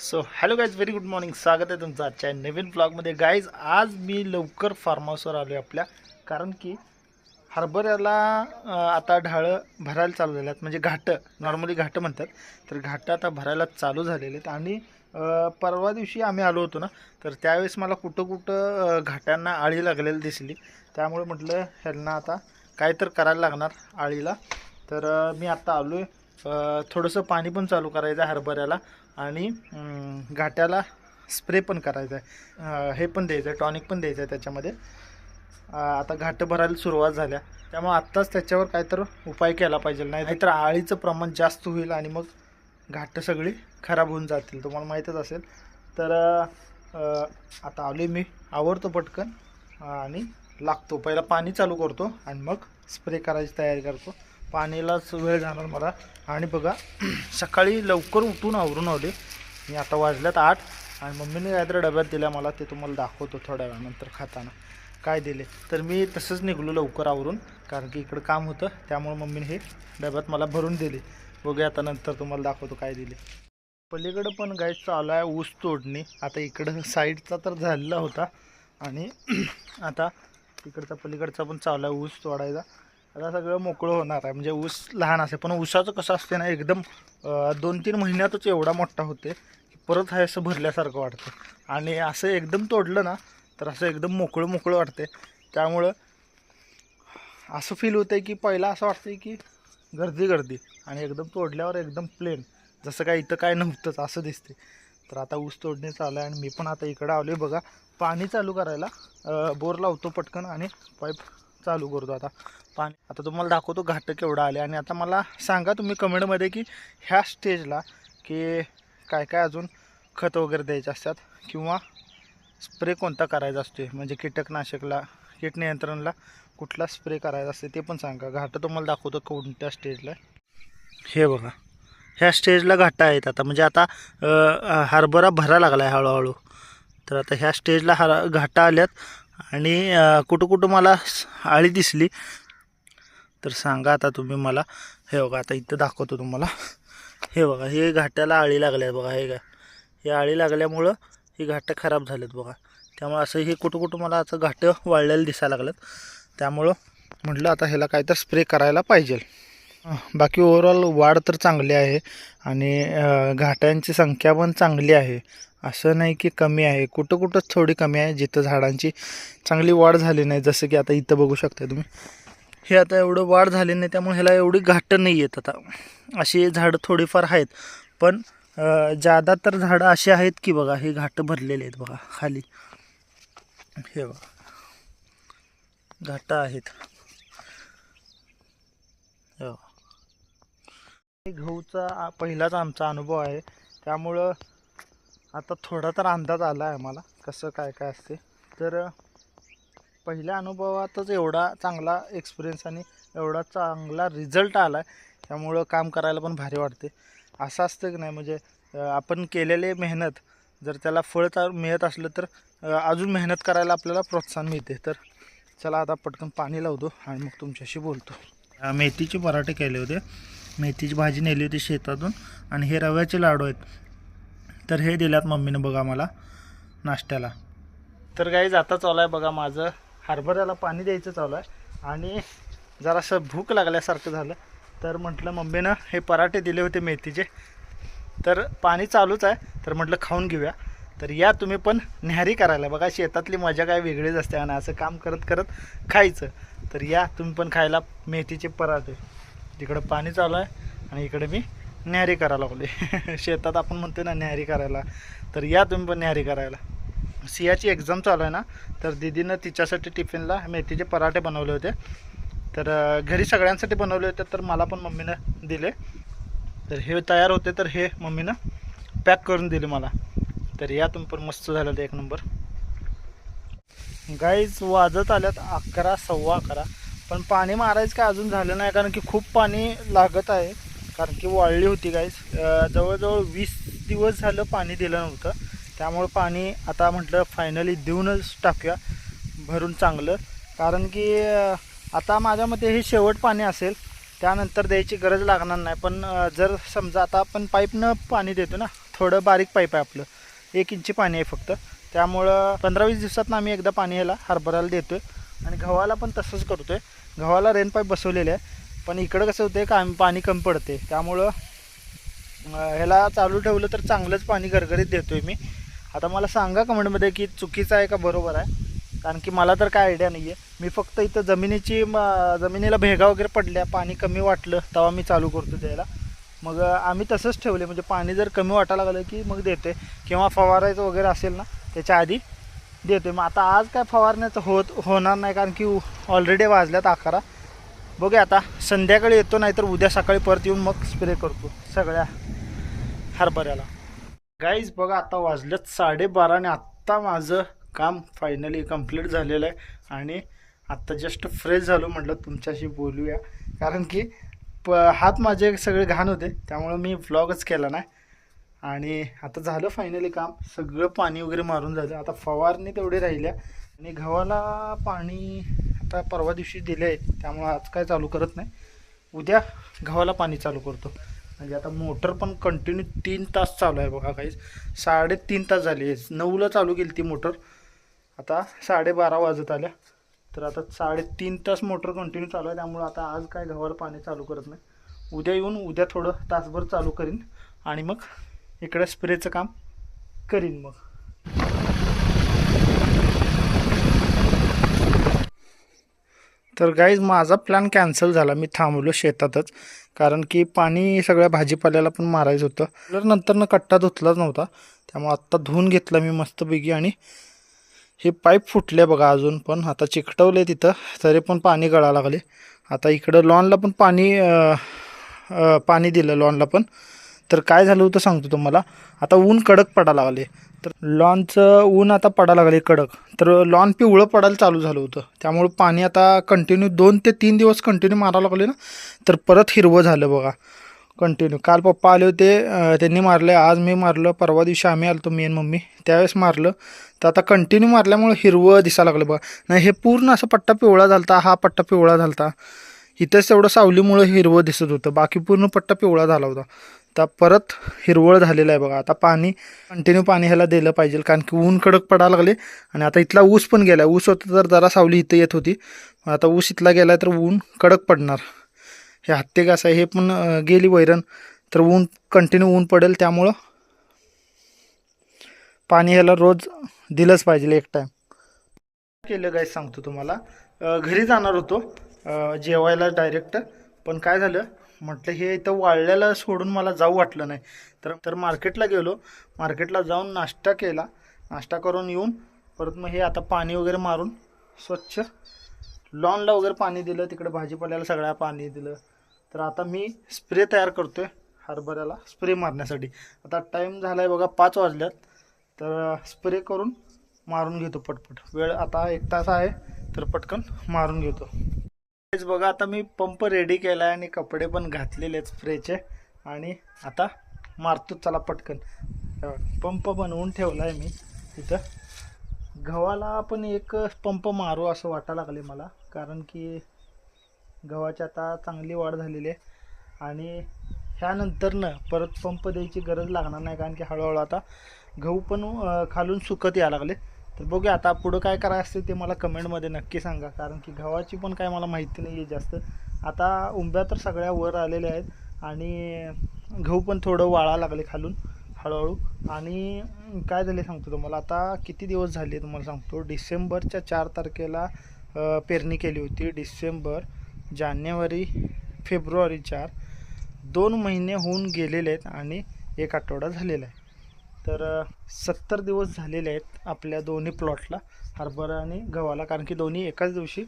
So hello guys very good morning स्वागत आहे तुमचं आजच्या नवीन ब्लॉगमध्ये गाईज आज मी लवकर फार्म हाऊसवर आलो आहे आपल्या. कारण की हरभऱ्याला आता ढाळं भरायला चालू झाले आहेत. म्हणजे घाटं नॉर्मली घाटं म्हणतात. तर घाटं आता भरायला चालू झालेले आहेत. आणि परवा दिवशी आम्ही आलो होतो ना तर त्यावेळेस मला कुठं कुठं घाटांना घाट्यांना आळी लागलेली दिसली. त्यामुळे म्हटलं ह्यांना आता काय तर करायला लागणार आळीला. तर मी आत्ता आलो आहे थोडंसं पाणी पण चालू करायचं आहे हरभऱ्याला. आणि घाट्याला स्प्रे पण करायचा आहे. हे पण द्यायचं आहे टॉनिक पण द्यायचं आहे त्याच्यामध्ये. आता घाटं भरायला सुरुवात झाल्या. त्यामुळे आत्ताच त्याच्यावर काहीतर उपाय केला पाहिजे. नाही नाहीतर आळीचं प्रमाण जास्त होईल आणि मग घाटं सगळी खराब होऊन जातील. तुम्हाला माहीतच असेल. तर आता आलो मी. आवरतो पटकन. आणि लागतो. पहिला पाणी चालू करतो आणि मग स्प्रे करायची तयारी करतो. पाण्यालाच वेळ जाणार मला. आणि बघा सकाळी लवकर उठून आवरून आले. मी आता वाजल्यात आठ आणि मम्मीने काहीतरी डब्यात दिल्या मला ते तुम्हाला दाखवतो थोड्या वेळानंतर खाताना. काय दिले? तर मी तसंच निघलो लवकर आवरून कारण की इकडं काम होतं त्यामुळे मम्मीने हे डब्यात मला भरून दिले. बघूया आता नंतर तुम्हाला दाखवतो काय दिले. पलीकडं पण गाय चालू आहे ऊस तोडणी. आता इकडं साईडचा तर झालेला होता. आणि आता इकडचा पलीकडचा पण चालू आहे ऊस तोडायचा. आता सगळं मोकळं होणार आहे. म्हणजे ऊस लहान असे पण ऊसाचं कसं असते ना एकदम दोन तीन महिन्यातच एवढा मोठा होते की परत आहे असं भरल्यासारखं वाटतं. आणि असं एकदम तोडलं ना तर असं एकदम मोकळं मोकळं वाटते त्यामुळं असं फील होतं आहे की पहिला असं वाटतं की गर्दी गर्दी. आणि एकदम तोडल्यावर एकदम प्लेन जसं काय इथं काय नव्हतंच असं दिसते तर आता ऊस तोडणे चालू आहे आणि मी पण आता इकडं आलो आहे बघा. पाणी चालू करायला बोर लावतो पटकन आणि पाईप चालू करतो आता. पाणी. आता तुम्हाला दाखवतो घाटं केवढं आले. आणि आता मला सांगा तुम्ही कमेंटमध्ये की ह्या स्टेजला की काय काय अजून खत वगैरे द्यायचे असतात किंवा स्प्रे कोणता करायचा असतो म्हणजे कीटकनाशकला कीट नियंत्रणला कुठला स्प्रे करायचा असते ते पण सांगा. घाटं तुम्हाला दाखवतो कोणत्या स्टेजला हे बघा. ह्या स्टेजला घाटा आहेत आता. म्हणजे आता हरभरा भरा लागला आहे हळूहळू. तर आता ह्या स्टेजला हर घाटा आल्यात. आणि कुठं कुठं मला आळी दिसली. तर सांगा आता तुम्ही मला. हे बघा आता इथं दाखवतो तुम्हाला. हे बघा हे घाट्याला आळी लागल्या बघा. हे का हे आळी लागल्यामुळं ही घाटं खराब झालेत बघा. त्यामुळं असं हे कुठं कुठं मला असं घाटं वाळलेलं दिसायला लागलं त्यामुळं म्हटलं आता ह्याला काय तर स्प्रे करायला पाहिजे. बाकी ओवरऑल वाढ तर चांगली आहे आणि घाटांची घाट्यांची संख्या पण चांगली आहे. असं नाही की कमी आहे. कुठं कुठंच थोडी कमी आहे. जिथं झाडांची चांगली वाढ झाली नाही जसं की आता इथं बघू शकता तुम्ही. हे आता एवढं वाढ झाली नाही त्यामुळे ह्याला एवढी घाटं नाही येत आता. अशी झाडं थोडीफार आहेत. पण अं, जादा तर झाडं अशी आहेत की बघा हे घाटं भरलेले आहेत बघा खाली. हे बघा. घाटं आहेत. हे गहूचा पहिलाच आमचा अनुभव आहे. त्यामुळं आता थोडा तर अंदाज आला आहे मला कसं काय काय असते. तर पहिल्या अनुभवातच एवढा चांगला एक्सपिरियन्स आणि एवढा चांगला रिझल्ट आला आहे त्यामुळं काम करायला पण भारी वाटते. असं असतं की नाही म्हणजे आपण केलेले मेहनत जर त्याला फळ मिळत असलं तर अजून मेहनत करायला आपल्याला प्रोत्साहन मिळते. तर चला आता पटकन पाणी लावतो आणि मग तुमच्याशी बोलतो. मेथीचे पराठे केले होते. मेथीची भाजी नेली होती शेतातून आणि हे रव्याचे लाडू आहेत. तर हे दिल्यात मम्मीनं बघा मला नाश्त्याला. तर काही आता चालू आहे बघा माझं. हरभऱ्याला पाणी द्यायचं चालू आहे. आणि जरासं भूक लागल्यासारखं झालं. तर म्हटलं मम्मीनं हे पराठे दिले होते मेथीचे. तर पाणी चालूच आहे. तर म्हटलं खाऊन घेऊया. तर या तुम्ही पण न्याहारी करायला. बघा शेतातली मजा काय वेगळीच असते आणि असं काम करत करत खायचं. तर या तुम्ही पण खायला मेथीचे पराठे. तिकडं पाणी चालू आहे आणि इकडे मी न्यारी करायला लागले शेतात आपण म्हणतो ना न्यारी करायला. तर या तुम्ही पण न्यारी करायला. सियाची एक्झाम चालू आहे ना तर दीदीनं तिच्यासाठी टिफिनला मेथीचे पराठे बनवले होते. तर घरी सगळ्यांसाठी बनवले होते तर मला पण मम्मीनं दिले. तर हे तयार होते तर हे मम्मीनं पॅक करून दिले मला. तर या तुम्ही पण मस्त झालं ते एक नंबर. गाईज वाजत आल्यात अकरा सव्वा अकरा. पण पाणी मारायचं काय अजून झालं नाही कारण की खूप पाणी लागत आहे. कारण की वाळली होती काय जवळजवळ वीस दिवस झालं पाणी दिलं नव्हतं. त्यामुळं पाणी आता म्हटलं फायनली देऊनच टाकूया. भरून चांगलं. कारण की आता माझ्या मते हे शेवट पाणी असेल. त्यानंतर द्यायची गरज लागणार नाही. पण जर समजा आता आपण पाईपनं पाणी देतो ना थोडं बारीक पाईप आहे आपलं. एक इंची पाणी आहे फक्त. त्यामुळं पंधरा वीस दिवसात आम्ही एकदा पाणी ह्याला हरभऱ्याला देतो आहे आणि गव्हाला पण तसंच करतो आहे गव्हाला रेन पाईप बसवलेले आहे. पण इकडं कसं होतं का पाणी कमी पडते त्यामुळं ह्याला चालू ठेवलं तर चांगलंच पाणी गरगरीत देतो आहे मी. आता मला सांगा कमेंटमध्ये की चुकीचं आहे का बरोबर आहे? कारण की मला तर काय आयडिया नाही आहे मी फक्त इथं जमिनीची म- जमिनीला भेगा वगैरे पडल्या पाणी कमी वाटलं तेव्हा मी चालू करतो द्यायला. मग आम्ही तसंच ठेवले म्हणजे पाणी जर कमी वाटायला लागलं की मग देते किंवा फवारायचं वगैरे असेल ना त्याच्या आधी देते मग आता आज काय फवारण्याचं होत होणार नाही कारण की ऑलरेडी वाजल्यात अकरा. बघूया आता. संध्याकाळी येतो नाहीतर उद्या सकाळी परत येऊन मग स्प्रे करतो. सगळ्या हरभऱ्याला. गाईज बघा आता वाजल्यात साडेबारा आणि आत्ता माझं काम फायनली कंप्लीट झालेलं आहे. आणि आत्ता जस्ट फ्रेश झालो म्हटलं तुमच्याशी बोलूया. कारण की प हात माझे सगळे घाण होते त्यामुळं मी व्लॉगच केला नाही. आणि आता झालं फायनली काम. सगळं पाणी वगैरे मारून झालं. आता फवारणी तेवढी राहिल्या. आणि गव्हाला पाणी आता परवा दिवशी दिले आहे त्यामुळं आज काय चालू करत नाही. उद्या गव्हाला पाणी चालू करतो. म्हणजे आता मोटर पण कंटिन्यू तीन तास चालू आहे बघा काही साडेतीन तास झाले. नऊला चालू केली ती मोटर. आता साडेबारा वाजत आल्या. तर आता साडेतीन तास मोटर कंटिन्यू चालू आहे. त्यामुळं आता आज काय गव्हाला पाणी चालू करत नाही. उद्या येऊन उद्या थोडं तासभर चालू करीन. आणि मग इकडे स्प्रेचं काम करीन मग. तर गाईज माझा प्लॅन कॅन्सल झाला. मी थांबलो शेतातच. कारण की पाणी सगळ्या भाजीपाल्याला पण मारायचं होतं. तर नंतरनं कट्टा धुतलाच नव्हता. त्यामुळे आत्ता धुवून घेतला मी मस्तपैकी आणि हे पाईप फुटले बघा अजून पण. आता चिकटवले तिथं. तरी पण पाणी गळा लागले. आता इकडं लॉनला पण पाणी पाणी दिलं लॉनला पण. तर काय झालं होतं सांगतो तुम्हाला. आता ऊन कडक पडायला लागले. तर लॉनचं ऊन आता पडायला लागले कडक. तर लॉन पिवळं पडायला चालू झालं होतं. त्यामुळं पाणी आता कंटिन्यू दोन ते तीन दिवस कंटिन्यू मारायला लागले ना. तर परत हिरवं झालं बघा. कंटिन्यू काल पप्पा आले होते त्यांनी मारले आज मी मारलं परवा दिवशी आम्ही आलो होतो मी आणि मम्मी. त्यावेळेस मारलं. तर आता कंटिन्यू मारल्यामुळे हिरवं दिसायला लागलं बघा. नाही हे पूर्ण असं पट्टा पिवळा झालता हा पट्टा पिवळा झालता. इथंच तेवढं सावलीमुळं हिरवं दिसत होतं. बाकी पूर्ण पट्टा पिवळा झाला होता. आता परत हिरवळ झालेलं आहे बघा. आता पाणी कंटिन्यू पाणी ह्याला दिलं पाहिजे. कारण की ऊन कडक पडायला लागले आणि आता इथला ऊस पण गेला ऊस होता तर जरा सावली इथं येत होती. आता ऊस इथला गेला तर ऊन कडक पडणार. हे हत्ते घास आहे. हे पण गेली वैरण. तर ऊन कंटिन्यू ऊन पडेल त्यामुळं पाणी ह्याला रोज दिलंच पाहिजे एक टाईम केलं काय सांगतो तुम्हाला. घरी जाणार होतो. जेवायला डायरेक्ट पण काय झालं? म्हटलं हे इथं वाळल्याला सोडून मला जाऊ वाटलं नाही. तर तर मार्केटला गेलो. मार्केटला जाऊन नाश्ता केला. नाश्ता करून येऊन परत मग हे आता पाणी वगैरे मारून स्वच्छ लॉनला वगैरे पाणी दिलं. तिकडे भाजीपाल्याला सगळ्या पाणी दिलं. तर आता मी स्प्रे तयार करतोय हरभऱ्याला स्प्रे मारण्यासाठी. आता टाईम झाला आहे बघा पाच वाजल्यात. तर स्प्रे करून मारून घेतो पटपट. वेळ आता एक तास आहे तर पटकन मारून घेतो. बघा आता मी पंप रेडी केला आहे आणि कपडे पण घातलेले आहेत स्प्रेचे आणि आता मारतो चला पटकन. पंप बनवून ठेवला आहे मी तिथं गव्हाला पण एक पंप मारू असं वाटायला लागले मला कारण की गव्हाची आता चांगली वाढ झालेली आहे. आणि ह्यानंतरनं परत पंप द्यायची गरज लागणार नाही कारण की हळूहळू आता गहू पण खालून सुकत यायला लागले. तर बघूया आता पुढं काय करायचं असते ते मला कमेंटमध्ये नक्की सांगा. कारण की गव्हाची पण काय मला माहिती नाही आहे जास्त. आता उंब्या तर सगळ्या वर आलेल्या आहेत. आणि गहू पण थोडं वाळा लागले खालून हळूहळू. आणि काय झाले सांगतो तुम्हाला. आता किती दिवस झाले तुम्हाला सांगतो. डिसेंबरच्या चार तारखेला पेरणी केली होती. डिसेंबर जानेवारी फेब्रुवारी चार. दोन महिने होऊन गेलेले आहेत आणि एक आठवडा झालेला आहे. तर सत्तर दिवस झालेले आहेत आपल्या दोन्ही प्लॉटला हरभरा आणि गव्हाला कारण की दोन्ही एकाच दिवशी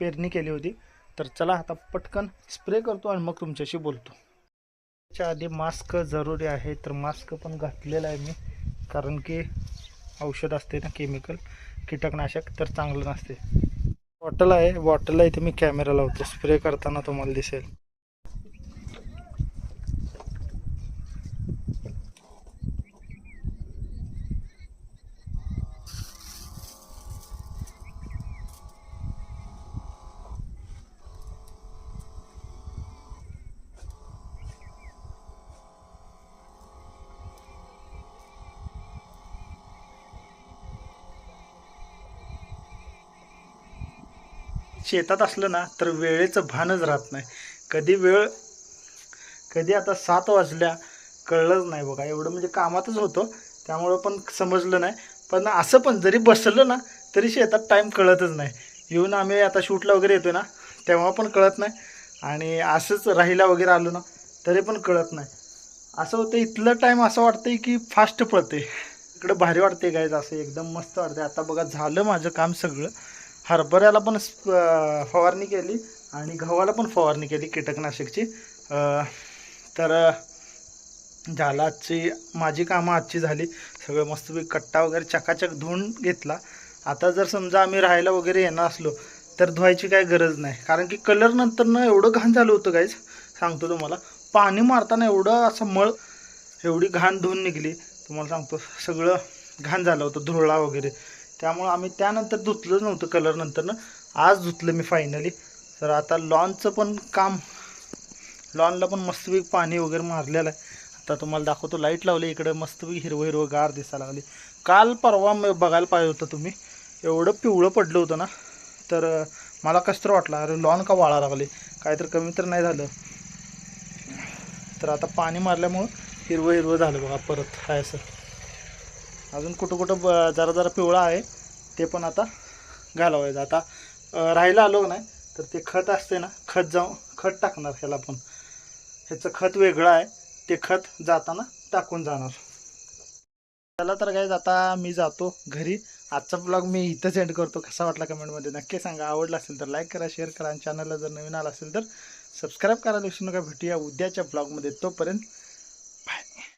पेरणी केली होती. तर चला आता पटकन स्प्रे करतो आणि मग तुमच्याशी बोलतो. त्याच्या आधी मास्क जरुरी आहे तर मास्क पण घातलेला आहे मी कारण की औषध असते ना केमिकल कीटकनाशक तर चांगलं नसते. बॉटल आहे बॉटलला इथे मी कॅमेरा लावतो. स्प्रे करताना तुम्हाला दिसेल. शेतात असलं ना तर वेळेचं भानच राहत नाही. कधी वेळ कधी आता सात वाजल्या कळलंच नाही बघा. एवढं म्हणजे कामातच होतो. त्यामुळं पण समजलं नाही. पण असं पण जरी बसलं ना तरी शेतात टाईम कळतच नाही. येऊन आम्ही आता शूटला वगैरे येतो ना तेव्हा पण कळत नाही. आणि असंच राहिला वगैरे आलो ना तरी पण कळत नाही. असं होतं इथलं टाईम असं वाटतंय की फास्ट पळते इकडं भारी वाटते काय असं एकदम मस्त वाटते आता बघा झालं माझं काम सगळं. हरभऱ्याला पण स्प- फवारणी केली आणि गव्हाला पण फवारणी केली कीटकनाशकची. तर झाला झालं आजची माझी कामं आजची झाली. सगळं मस्तपैकी कट्टा वगैरे चकाचक धुवून घेतला. आता जर समजा आम्ही राहायला वगैरे येणार असलो तर धुवायची काही गरज नाही. कारण की कलर नंतर ना एवढं घाण झालं होतं काहीच सांगतो तुम्हाला. पाणी मारताना एवढं असं मळ एवढी घाण धुवून निघली. तुम्हाला सांगतो सगळं घाण झालं होतं धुरळा वगैरे. त्यामुळं आम्ही त्यानंतर धुतलंच नव्हतं कलर नंतरनं. आज धुतलं मी फायनली तर आता लॉनचं पण काम लॉनला पण मस्तपैकी पाणी वगैरे मारलेलं आहे. आता तुम्हाला दाखवतो लाइट लावली इकडं मस्तपैकी हिरवं हिरवं गार दिसायला लागली. काल परवा बघायला पाहिजे होतं तुम्ही एवढं पिवळं पडलं होतं ना. तर मला कसं तर वाटलं अरे लॉन का वाळा लागले? काहीतरी कमी तर नाही झालं. तर आता पाणी मारल्यामुळं हिरवं हिरवं झालं बघा परत आहे असं. अजून कुठं कुठं ब- जरा जरा पिवळा आहे. ते पण आता घालावायचं. आता अं, राहायला आलो नाही तर ते खत असते ना खत जाऊन खत टाकणार ह्याला पण. ह्याचं खत वेगळं आहे. ते खत जाताना टाकून जाणार. चला तर काय आता मी जातो घरी. आजचा ब्लॉग मी इथंच एंड करतो. कसा वाटला कमेंटमध्ये नक्की सांगा. आवडला असेल तर लाईक करा शेअर करा. आणि चॅनलला जर नवीन आला असेल तर सबस्क्राईब करायला विसरू नका. भेटूया उद्याच्या ब्लॉगमध्ये तोपर्यंत